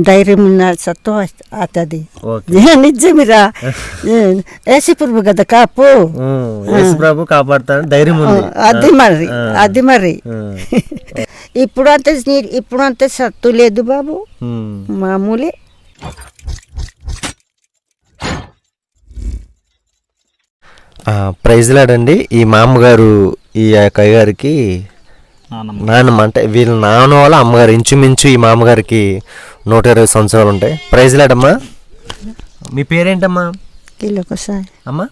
ధైర్యం ఉన్న సత్వం అవుతుంది ఓకే నిజమిరా ఏసిపురుగు కదా కాపు ప్రభు కాపాడుతాను ధైర్యం ఉంది అది మరి. అది మరి ఇప్పుడు అంతే నీ- ఇప్పుడు అంతే సత్తు లేదు బాబు. మామూలే ఆ, ప్రైజ్ లాడండి ఈ మామగారు ఈ యొక్క అయ్యగారికి నాన్నమ్మ అంటే వీళ్ళ నాన్న వాళ్ళ అమ్మగారు ఇంచుమించు ఈ మామగారికి నూట ఇరవై సంవత్సరాలు ఉంటాయి. ప్రైజ్ లాడమ్మా మీ పేరేంటమ్మా? కిలోకి వస్తాయి అమ్మా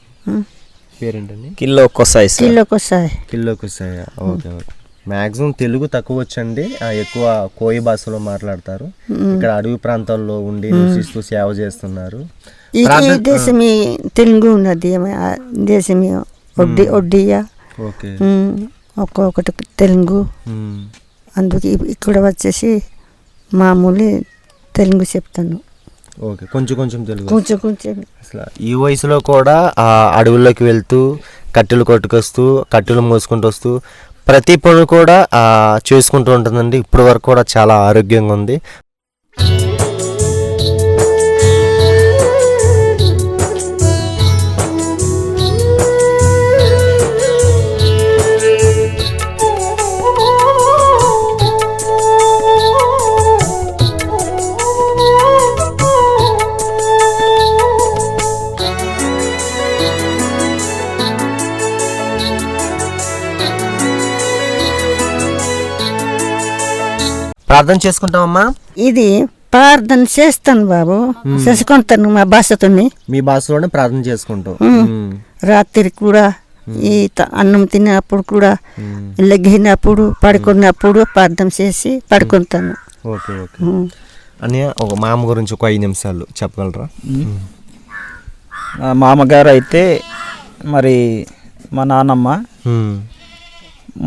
పేరేంటండి? కిలో ఒక్కోసాయి సార్. కిలోకి వస్తాయి కిలోకి వస్తాయా ఓకే ఓకే. మ్యాక్సిమం తెలుగు తక్కువ వచ్చండి. ఆ, ఎక్కువ కోయి భాషలో మాట్లాడతారు. ఇక్కడ అడవి ప్రాంతాల్లో ఉండి నివసిస్తూ సేవ చేస్తున్నారు. తెలుగు ఉన్నది. ఆ దేశం ఒడ్డి ఒడ్డియా. ఒక్కొక్కటి తెలుగు. అందుకే ఇక్కడ వచ్చేసి మామూలు తెలుగు చెప్తాను. ఓకే కొంచెం కొంచెం తెలుగు కొంచెం కొంచెం. అసలు ఈ వయసులో కూడా ఆ అడవుల్లోకి వెళ్తూ కట్టెలు కొట్టుకొస్తూ కట్టెలు మోసుకుంటూ వస్తూ ప్రతి పని కూడా ఆ, చేసుకుంటూ ఉంటుందండి. ఇప్పటి వరకు కూడా చాలా ఆరోగ్యంగా ఉంది. ప్రార్థన చేసుకుంటామమ్మా ఇది ప్రార్థన చేస్తాను బాబు. చేసుకుంటాను మా భాషతోని మీ భాషలోనే ప్రార్థన చేసుకుంటాం. రాత్రి కూడా ఈ అన్నం తిన్నప్పుడు కూడా ఉమ్. లెగినప్పుడు పడుకున్నప్పుడు ప్రార్థన చేసి పడుకుంటాను. Okay okay. అని ఒక మామ గురించి ఒక ఐదు నిమిషాలు చెప్పగలరా? మామగారు అయితే మరి మా నాన్నమ్మ.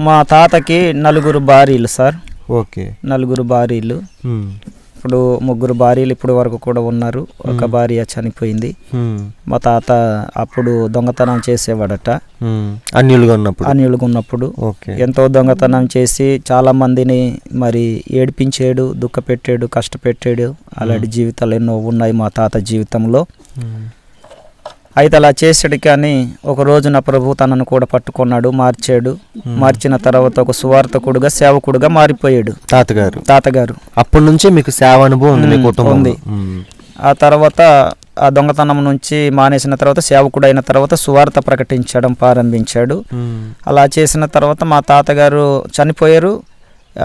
మా తాతకి నలుగురు భార్యలు సార్. ఓకే. నలుగురు భార్యలు. ఇప్పుడు ముగ్గురు భార్యలు ఇప్పుడు వరకు కూడా ఉన్నారు. ఒక భార్య చనిపోయింది. మా తాత అప్పుడు దొంగతనం చేసేవాడట. అన్యులుగా ఉన్నప్పుడు. అన్యులుగా ఉన్నప్పుడు. ఓకే. ఎంతో దొంగతనం చేసి చాలా మందిని మరి ఏడిపించాడు దుఃఖపెట్టాడు కష్టపెట్టాడు. అలాంటి జీవితాలు ఎన్నో ఉన్నాయి మా తాత జీవితంలో. అయితే అలా చేసాడు కానీ ఒక రోజున ప్రభు తనను కూడా పట్టుకున్నాడు మార్చాడు. మార్చిన తర్వాత ఒక సువార్థకుడుగా సేవకుడుగా మారిపోయాడు. తాతగారు. తాతగారు. అప్పటి నుంచే మీకు సేవ అనుభవం ఉంది. ఆ తర్వాత ఆ దొంగతనం నుంచి మానేసిన తర్వాత సేవకుడు అయిన తర్వాత సువార్త ప్రకటించడం ప్రారంభించాడు. అలా చేసిన తర్వాత మా తాతగారు చనిపోయారు.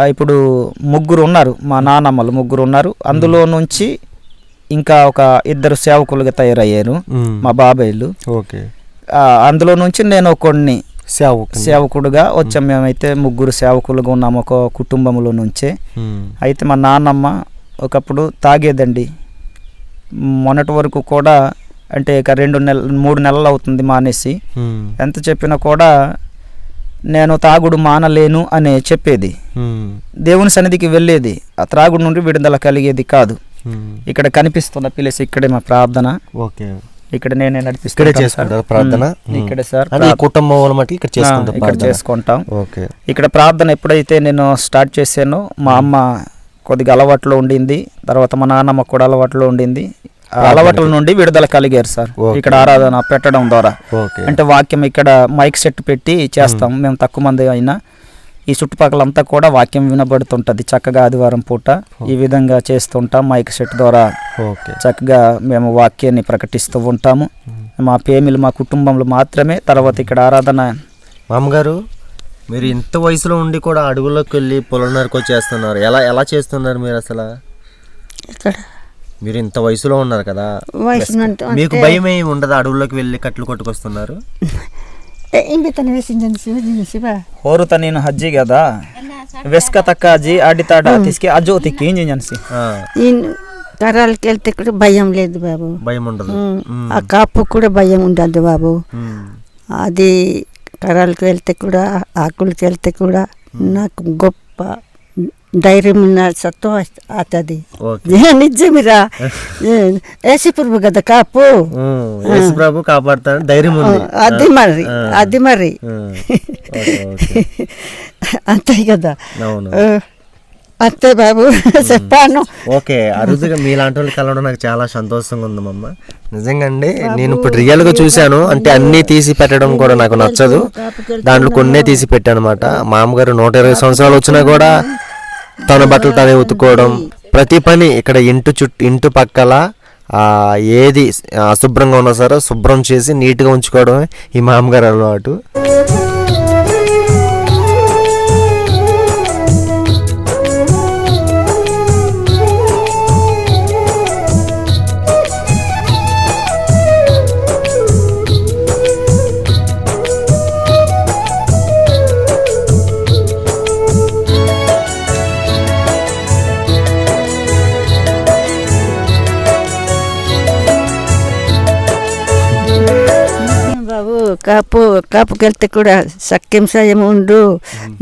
ఇప్పుడు ముగ్గురు ఉన్నారు మా నాన్నమ్మలు ముగ్గురు ఉన్నారు. అందులో నుంచి ఇంకా ఒక ఇద్దరు సేవకులుగా తయారయ్యారు. మా బాబాయ్లు. ఓకే. అందులో నుంచి నేను కొన్ని సేవ సేవకుడుగా వచ్చాం. మేమైతే ముగ్గురు సేవకులుగా ఉన్నాము ఒక కుటుంబంలో నుంచే. అయితే మా నాన్నమ్మ ఒకప్పుడు తాగేదండి. మొన్నటి వరకు కూడా అంటే ఇక రెండు నెల మూడు నెలలు అవుతుంది మానేసి. ఎంత చెప్పినా కూడా నేను తాగుడు మానలేను అని చెప్పేది. దేవుని సన్నిధికి వెళ్ళేది. ఆ త్రాగుడు నుండి విడుదల కలిగేది కాదు. ఇక్కడ కనిపిస్తున్న ప్లేస్ ఇక్కడే మా ప్రార్థన. ఓకే. ఇక్కడ నేనే ఇక్కడే నడిపిస్తాను చేసుకుంటారు ప్రార్థన? ఇక్కడే సార్. అంటే ఈ కుటుంబం ఇక్కడ చేసుకుంటాం ఇక్కడ ప్రార్థన. చేసుకుంటాం. ఓకే. ఇక్కడ ప్రార్థన ఎప్పుడైతే నేను స్టార్ట్ చేశానో మా అమ్మ కొద్దిగా అలవాట్లో ఉండింది. తర్వాత మా నాన్నమ్మ కూడా అలవాట్లో ఉండింది. ఆ అలవాట్ల నుండి విడుదల కలిగారు సార్. ఇక్కడ ఆరాధన పెట్టడం ద్వారా. అంటే వాక్యం ఇక్కడ మైక్ సెట్ పెట్టి చేస్తాం. మేము తక్కువ మంది అయినా. ఈ చుట్టుపక్కలంతా కూడా వాక్యం వినబడుతుంటది. చక్కగా ఆదివారం పూట ఈ విధంగా చేస్తుంటాం. మైక్ సెట్ ద్వారా ఓకే. చక్కగా మేము వాక్యాన్ని ప్రకటిస్తూ ఉంటాము. మా పేమిలు మా కుటుంబంలో మాత్రమే. తర్వాత ఇక్కడ ఆరాధన మామగారు మీరు ఇంత వయసులో ఉండి కూడా అడవుల్లోకి వెళ్ళి పొలం నరకు చేస్తున్నారు ఎలా ఎలా చేస్తున్నారు మీరు అసలు? ఇక్కడ. మీరు ఇంత వయసులో ఉన్నారు కదా. మీకు భయం ఏమి ఉండదు అడవుల్లోకి వెళ్ళి కట్లు కొట్టుకొస్తున్నారు? ఇంటి తను వేసిందని శివ శివ ಹೋರುತ ನೀನು ಹಜ್ಜಿಗೆ ಅದ వెస్క తక్కాజీ ఆడితాడ తీసుకి అజోతికి ఏం చేసి ఆ, ఈ కరాలకి వెళ్తే కూడా భయం లేదు బాబు భయం ఉండదు ఉమ్. ఉమ్. ఆ కాపు కూడా భయం ఉండదు బాబు ఉమ్. అది కరాలకు వెళ్తే కూడా ఆకులకి వెళ్తే కూడా నాకు గొప్ప ధైర్యం ఉన్న సత్వం అవుతుంది ఓకే నిజమిరా ఏసిపురుగు కదా కాపు ప్రభు కాపాడుతాను ధైర్యం అది మరి. అది మరి అంతే కదా అంతే బాబు చెప్పాను ఓకే అరుదుగా మీలాంటి వాళ్ళు కలవడం నాకు చాలా సంతోషంగా ఉంది మమ్మ నిజంగా అండి నేను ఇప్పుడు రియల్గా చూశాను అంటే అన్ని తీసి పెట్టడం కూడా నాకు నచ్చదు దాంట్లో కొన్నే తీసి పెట్టాను అనమాట మామగారు నూట ఇరవై సంవత్సరాలు వచ్చినా కూడా తన బట్టలు తనే ఉతుక్కోవడం. ప్రతి పని ఇక్కడ ఇంటి చుట్టూ ఇంటి పక్కల ఆ, ఏది అశుభ్రంగా ఉన్నా సరే శుభ్రం చేసి నీట్గా ఉంచుకోవడమే ఈ మామగారు అలవాటు. కాపు కాపుకి వెళ్తే కూడా సఖ్యం సాయం ఉండు.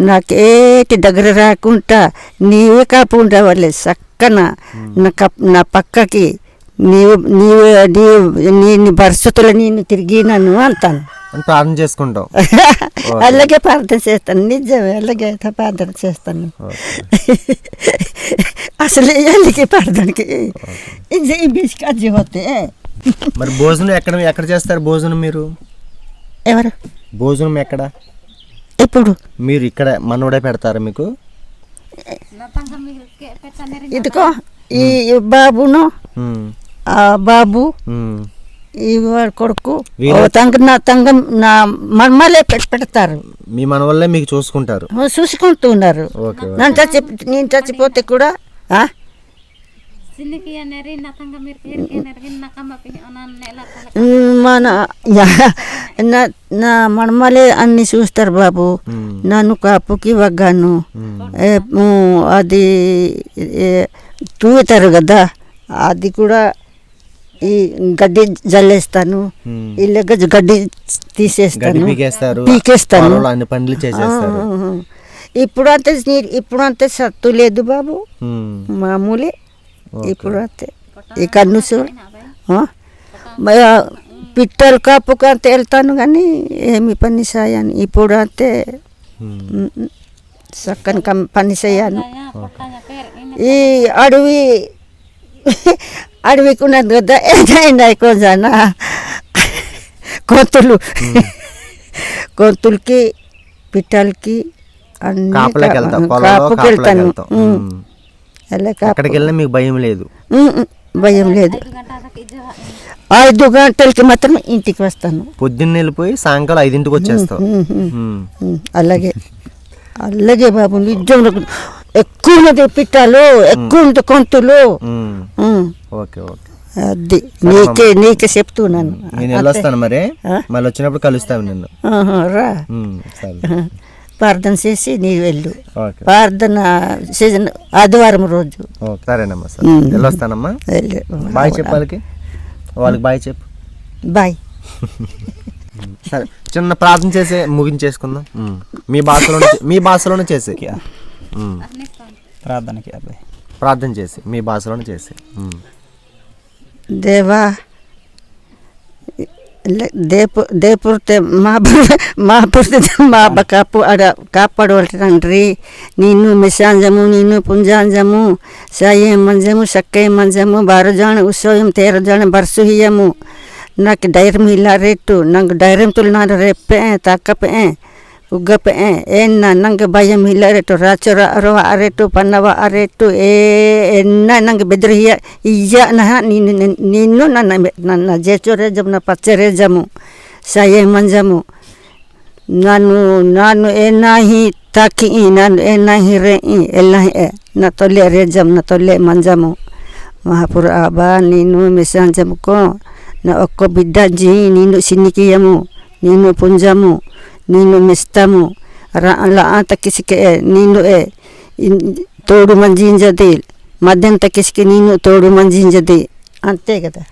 నాకేటి దగ్గర రాకుండా నీవే కాపు ఉండవాలి సక్కన నా కప్ నా పక్కకి నీవు నీవు నీవు నీ పరిస్థితులు నేను తిరిగినాను అంటాను. అని ప్రార్థన చేసుకుంటాం అలాగే ప్రార్థన చేస్తాను నిజమే అలాగే ప్రార్థన చేస్తాను. అసలు అలాగే ప్రార్థనకి ఇది బిస్కి అది పోతే. మరి భోజనం ఎక్కడ ఎక్కడ చేస్తారు భోజనం మీరు? ఎవరు? భోజనం ఎక్కడ? ఇప్పుడు. మీరు ఇక్కడ మనోడే పెడతారా మీకు? ఇదిగో ఈ బాబును ఆ బాబు. ఈ వాడి కొడుకు తంగ నా తంగం నా పెట్టి పెడతారు. మీ మన వల్లే మీకు చూసుకుంటారు. ఓ చూసుకుంటూ ఉన్నారు ఓకే. నన్ను చచ్చి నేను చచ్చిపోతే కూడా మన నా నా మర్మలే అన్ని చూస్తారు బాబు నన్ను కాపుకి వగ్గాను అది ఏ, తూగుతారు కదా అది కూడా ఈ గడ్డి జల్లేస్తాను ఉమ్. ఇల్లు గడ్డి గడ్డి తీసేస్తాను పీకేస్తాను. చేసేస్తారు. ఇప్పుడు అంతే ఇప్పుడు అంతే సత్తు లేదు బాబు మామూలే. ఇప్పుడు అంతే ఈ కన్ను పిట్టలు కాపుకు అంతే వెళ్తాను కానీ ఏమి పని సాయాను ఇప్పుడు అంతే చక్కని పని చేయాను ఈ అడవి అడవికి ఉన్నది కదా ఏదైనా కొంచెం కోతులు. కోతులకి పిట్టలకి అన్ని కాపుకి వెళ్తాను వెళ్ళినా మీకు భయం లేదు? భయం లేదు. ఐదు గంటలకి మాత్రం ఇంటికి వస్తాను. పొద్దున్న వెళ్ళిపోయి సాయంకాలం ఐదింటికి ఉమ్, అలాగే. అలాగే బాబు నిజంలో ఎక్కువ ఉన్నది పిట్టలు ఎక్కువ ఉంది కొంతులు. Okay okay. అది నీకే నీకే చెప్తున్నాను నేను వెళ్ళొస్తాను మరి? మళ్ళీ వచ్చినప్పుడు కలుస్తాను నిన్ను. రా. ప్రార్థన చేసి నీ వెళ్ళు. ఓకే. ప్రార్థన సీజన్ ఆదివారం రోజు. సరేనమ్మా. వెళ్ళొస్తానమ్మా. బాయ్ చెప్పు వాళ్ళకి. బాయ్ చెప్పు. బాయ్. సరే చిన్న ప్రార్థన చేసి ముగించేసుకుందాం. మీ భాషలోనే చే- మీ భాషలోనే చేసి. ప్రార్థనకి ప్రార్థన చేసి మీ భాషలోనే చేసి. దేవా దేపు దేపుడితే మా మా పుడితే మా కాపు అడ కాపాడవాలి తండ్రి. నిన్ను మిశాంజము నిన్ను పుంజాంజము సాయం మంజము సక్కయ్య మంజము బారుజాణ ఉత్సవం తేరజాణ బర్సుహియము. నాకు ధైర్యం ఇలా రేటు నాకు ధైర్యం తులినారు రేపే తక్కపే gap e eh, enna nange bayam hilare to rachora roa are to panawa are to e eh, enna nange bedriya iya na ninno na na na jechore jamna pachere jamu saye manjamu nanu nanu enahi taki i enna enahi re i elahi e na tole re jam na tole manjamu mahapur aba ninu mesan jamu ko na okko bidda ji ninu siniki yamu ninu punjamu మిస్తము లా తక్కిసికే నేను ఏ in- తోడు మంజింజది మధ్యం కిసికి నేను తోడు మంజింజది అంతే కదా